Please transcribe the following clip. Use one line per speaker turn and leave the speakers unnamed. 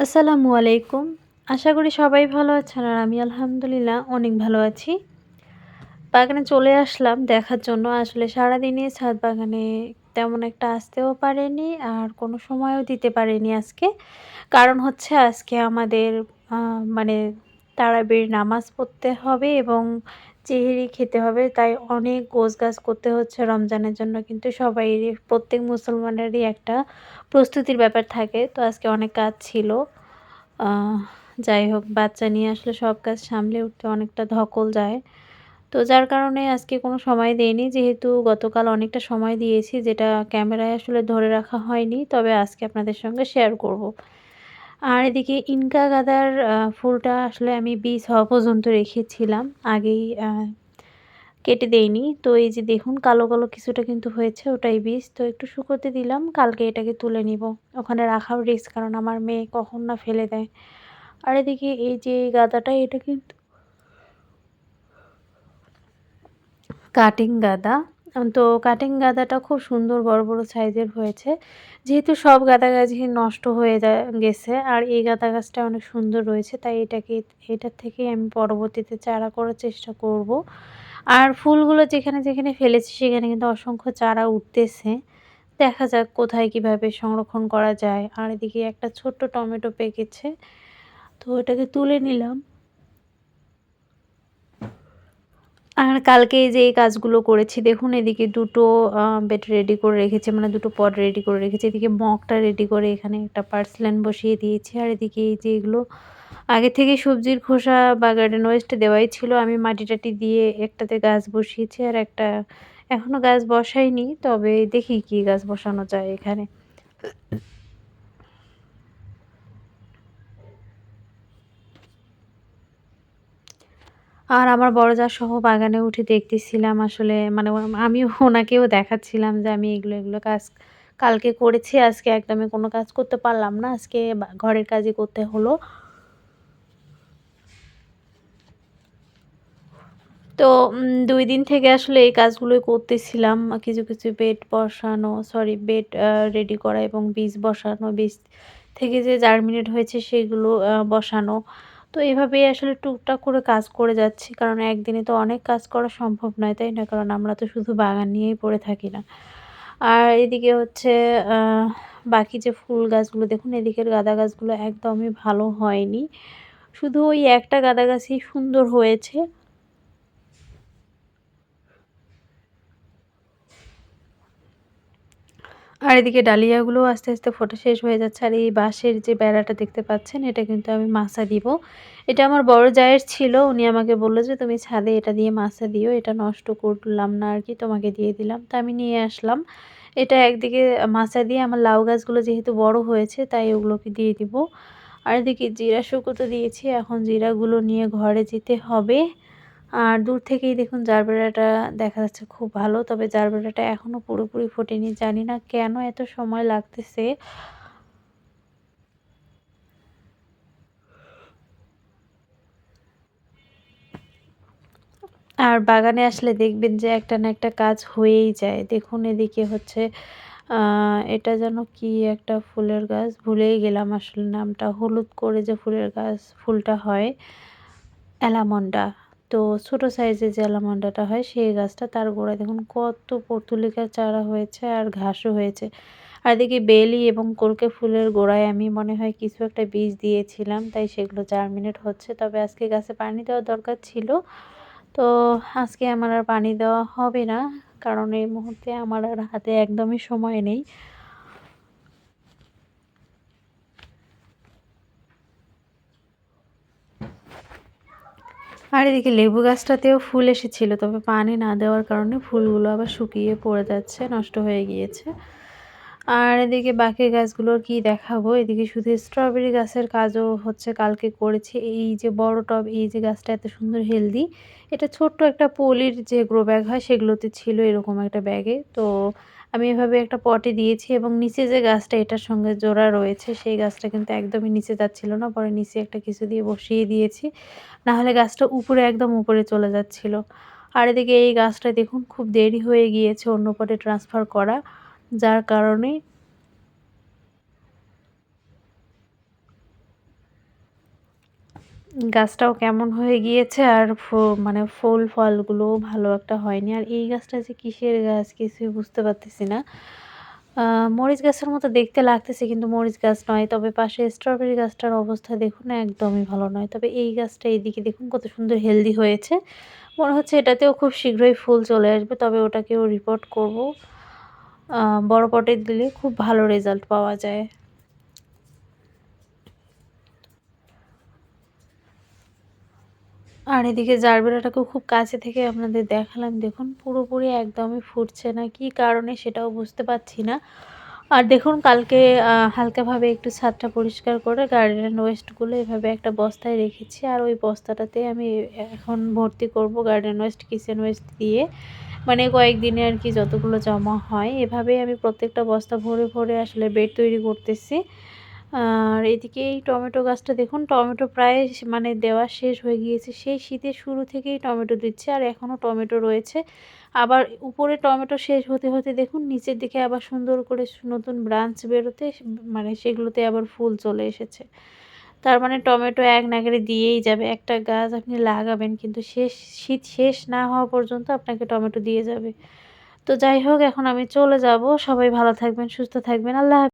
আসসালামু আলাইকুম। আশা করি সবাই ভালো আছেন আর আমি আলহামদুলিল্লাহ অনেক ভালো আছি। বাগানে চলে আসলাম দেখার জন্য। আসলে সারাদিনই ছাদ বাগানে তেমন একটা আসতেও পারেনি আর কোনো সময়ও দিতে পারেনি আজকে। কারণ হচ্ছে আজকে আমাদের মানে তারাবির নামাজ পড়তে হবে এবং চেহারি খেতে হবে, তাই অনেক গোছ গাছ করতে হচ্ছে রমজানের জন্য, কিন্তু সবাই প্রত্যেক মুসলমানেরই একটা প্রস্তুতির ব্যাপার থাকে। তো আজকে অনেক কাজ ছিল। যাই হোক, বাচ্চা নিয়ে আসলে সব কাজ সামলে উঠতে অনেকটা ধকল যায়। তো যার কারণে আজকে কোনো সময় দেয়নি যেহেতু গতকাল অনেকটা সময় দিয়েছি, যেটা ক্যামেরায় আসলে ধরে রাখা হয়নি, তবে আজকে আপনাদের সঙ্গে শেয়ার করব। আর এদিকে ইনকা গাদার ফুলটা আসলে আমি বীজ হওয়া পর্যন্ত রেখেছিলাম, আগেই কেটে দেইনি। তো এই যে দেখুন, কালো কালো কিছুটা কিন্তু হয়েছে ওটাই বীজ। তো একটু শুকোতে দিলাম, কালকে এটাকে তুলে নিব। ওখানে রাখাও রিস্ক কারণ আমার মেয়ে কখন না ফেলে দেয়। আর এদিকে এই যে গাদাটা, এটা কিন্তু কাটিং গাদা। তো কাটিং গাদাটা খুব সুন্দর বড় বড় সাইজের হয়েছে। যেহেতু সব গাদা গাছই নষ্ট হয়ে গেছে, আর এই গাঁদা গাছটা অনেক সুন্দর রয়েছে, তাই এটাকে, এটার থেকেই আমি পরবর্তীতে চারা করার চেষ্টা করব। আর ফুলগুলো যেখানে যেখানে ফেলেছি, সেখানে কিন্তু অসংখ্য চারা উঠতেছে। দেখা যাক কোথায় কীভাবে সংরক্ষণ করা যায়। আর এদিকে একটা ছোট্ট টমেটো পেকেছে। তো এটাকে তুলে নিলাম। আর কালকে যে এই কাজগুলো করেছি, দেখুন এদিকে দুটো বেড রেডি করে রেখেছি মানে দুটো পট রেডি করে রেখেছি, এদিকে মগটা রেডি করে এখানে একটা পার্সেলেন বসিয়ে দিয়েছি, আর এদিকে এই যে এগুলো, আগে থেকে সবজির খোসা বা গার্ডেন ওয়েস্ট দেওয়াই ছিল, আমি মাটি টাটি দিয়ে একটাতে গাছ বসিয়েছি, আর একটা এখনও গাছ বসাইনি, তবে দেখি কি গাছ বসানো যায় এখানে। আর আমার বড় যা সহ বাগানে উঠে দেখতেছিলাম আসলে মানে আমিও ওনাকেও দেখাচ্ছিলাম যে আমি এগুলো এগুলো কাজ কালকে করেছি, আজকে একদমই কোনো কাজ করতে পারলাম না, আজকে ঘরের কাজই করতে হলো। তো দুই দিন থেকে আসলে এই কাজগুলোই করতেছিলাম, কিছু কিছু বেড বসানো সরি বেড রেডি করা এবং বীজ বসানো, বীজ থেকে যে জার্মিনেট হয়েছে সেগুলো বসানো। তো এভাবেই আসলে টুকটাক করে কাজ করে যাচ্ছি। কারণ একদিনে তো অনেক কাজ করা সম্ভব নয়, তাই না? কারণ আমরা তো শুধু বাগান নিয়েই পড়ে থাকি না। আর এদিকে হচ্ছে বাকি যে ফুল গাছগুলো, দেখুন এদিকের গাঁদা গাছগুলো একদমই ভালো হয়নি। শুধু ওই একটা গাঁদা গাছই সুন্দর হয়েছে। আর এদিকে ডালিয়াগুলো আস্তে আস্তে ফোটা শেষ হয়ে যাচ্ছে। আর এই বাঁশের যে বেড়াটা দেখতে পাচ্ছেন, এটা কিন্তু আমি মাছা দিব। এটা আমার বড় জায়ের ছিল। উনি আমাকে বলল যে, তুমি ছাদে এটা দিয়ে মাছা দিও, এটা নষ্ট করলাম না আর কি, তোমাকে দিয়ে দিলাম। তা আমি নিয়ে আসলাম। এটা একদিকে মাছা দিয়ে আমার লাউ গাছগুলো যেহেতু বড় হয়েছে, তাই ওগুলোকে দিয়ে দিব। আর এদিকে জিরা শুকোতে দিয়েছি। এখন জিরাগুলো নিয়ে ঘরে যেতে হবে। আর দূর থেকেই দেখুন জারবেরাটা দেখা যাচ্ছে খুব ভালো, তবে জারবেরাটা এখনও পুরোপুরি ফোটেনি, জানি না কেন এত সময় লাগতেছে। আর বাগানে আসলে দেখবেন যে একটা না একটা কাজ হয়েই যায়। দেখুন এদিকে হচ্ছে এটা যেন কি একটা ফুলের গাছ, ভুলেই গেলাম আসলে নামটা, হলুদ করে যে ফুলের গাছ, ফুলটা হয়, অ্যালামন্ডা। তো ছোট সাইজের যে অ্যালামন্ডাটা হয়, সেই গাছটা তার গোড়ায় দেখুন কত পর্তুলিকার চারা হয়েছে আর ঘাসও হয়েছে। আর দেখি বেলি এবং কলকে ফুলের গোড়ায় আমি মনে হয় কিছু একটা বীজ দিয়েছিলাম, তাই সেগুলো জার্মিনেট হচ্ছে। তবে আজকে গাছে পানি দেওয়ার দরকার ছিল। তো আজকে আমার আর পানি দেওয়া হবে না, কারণ এই মুহূর্তে আমার আর হাতে একদমই সময় নেই। আর এদিকে লেবু গাছটাতেও ফুল এসেছিল, তবে পানি না দেওয়ার কারণে ফুলগুলো আবার শুকিয়ে পড়ে যাচ্ছে, নষ্ট হয়ে গিয়েছে। আর এদিকে বাকি গাছগুলোর কি দেখাবো? এদিকে শুধু স্ট্রবেরি গাছের কাজও হচ্ছে কালকে করেছি। এই যে বড় টব, এই যে গাছটা এত সুন্দর হেলদি এটা ছোট্ট একটা পলির যে গ্রো ব্যাগ হয়, সেগুলোতে ছিল এরকম একটা ব্যাগে তো আমি এভাবে একটা পটে দিয়েছি এবং নিচে যে গাছটা এটার সঙ্গে জোড়া রয়েছে, সেই গাছটা কিন্তু একদমই নিচে যাচ্ছিল না। পরে নিচে একটা কিছু দিয়ে বসিয়ে দিয়েছি। নাহলে গাছটা উপরে, একদম উপরে চলে যাচ্ছিল। আর এদিকে এই গাছটা দেখুন, খুব দেরি হয়ে গিয়েছে অন্য পটে ট্রান্সফার করা। যার কারণে গাছটাও কেমন হয়ে গিয়েছে আর মানে ফুল ফলগুলোও ভালো একটা হয়নি। আর এই গাছটা যে কিসের গাছ কিছুই বুঝতে পারতেছি না। মরিচ গাছের মতো দেখতে লাগতেছে কিন্তু মরিচ গাছ নয়। তবে পাশে স্ট্রবেরি গাছটার অবস্থা দেখুন একদমই ভালো নয়। তবে এই গাছটা এইদিকে দেখুন কত সুন্দর হেলদি হয়েছে। মনে হচ্ছে এটাতেও খুব শীঘ্রই ফুল চলে আসবে, তবে ওটাকেও রিপোর্ট করব। বড় পটে দিলে খুব ভালো রেজাল্ট পাওয়া যায়। আর এদিকে জারবেরাটাকেও খুব কাছে থেকে আপনাদের দেখালাম। দেখুন, পুরোপুরি একদমই ফুটছে না। কি কারণে সেটাও বুঝতে পারছি না। আর দেখুন, কালকে হালকাভাবে একটু ছাদটা পরিষ্কার করে গার্ডেন ওয়েস্টগুলো এভাবে একটা বস্তায় রেখেছি। আর ওই বস্তাটাতে আমি এখন ভর্তি করব গার্ডেন ওয়েস্ট কিচেন ওয়েস্ট দিয়ে। মানে কয়েকদিনে আর কি যতগুলো জমা হয়, এভাবেই আমি প্রত্যেকটা বস্তা ভরে ভরে আসলে বেড তৈরি করতেছি। আর এদিকে এই টমেটো গাছটা দেখুন, টমেটো প্রায় মানে দেওয়া শেষ হয়ে গিয়েছে। সেই শীতের শুরু থেকেই টমেটো দিচ্ছে আর এখনও টমেটো রয়েছে। আবার উপরে টমেটো শেষ হতে হতে দেখুন, নিচের দিকে আবার সুন্দর করে নতুন ব্রাঞ্চ বেরোতে মানে সেগুলোতে আবার ফুল চলে এসেছে। তার মানে টমেটো এক নাগারে দিয়েই যাবে। একটা গাছ আপনি লাগাবেন কিন্তু শেষ, শীত শেষ না হওয়া পর্যন্ত আপনাকে টমেটো দিয়ে যাবে। তো যাই হোক, এখন আমি চলে যাব। সবাই ভালো থাকবেন, সুস্থ থাকবেন। আল্লাহ।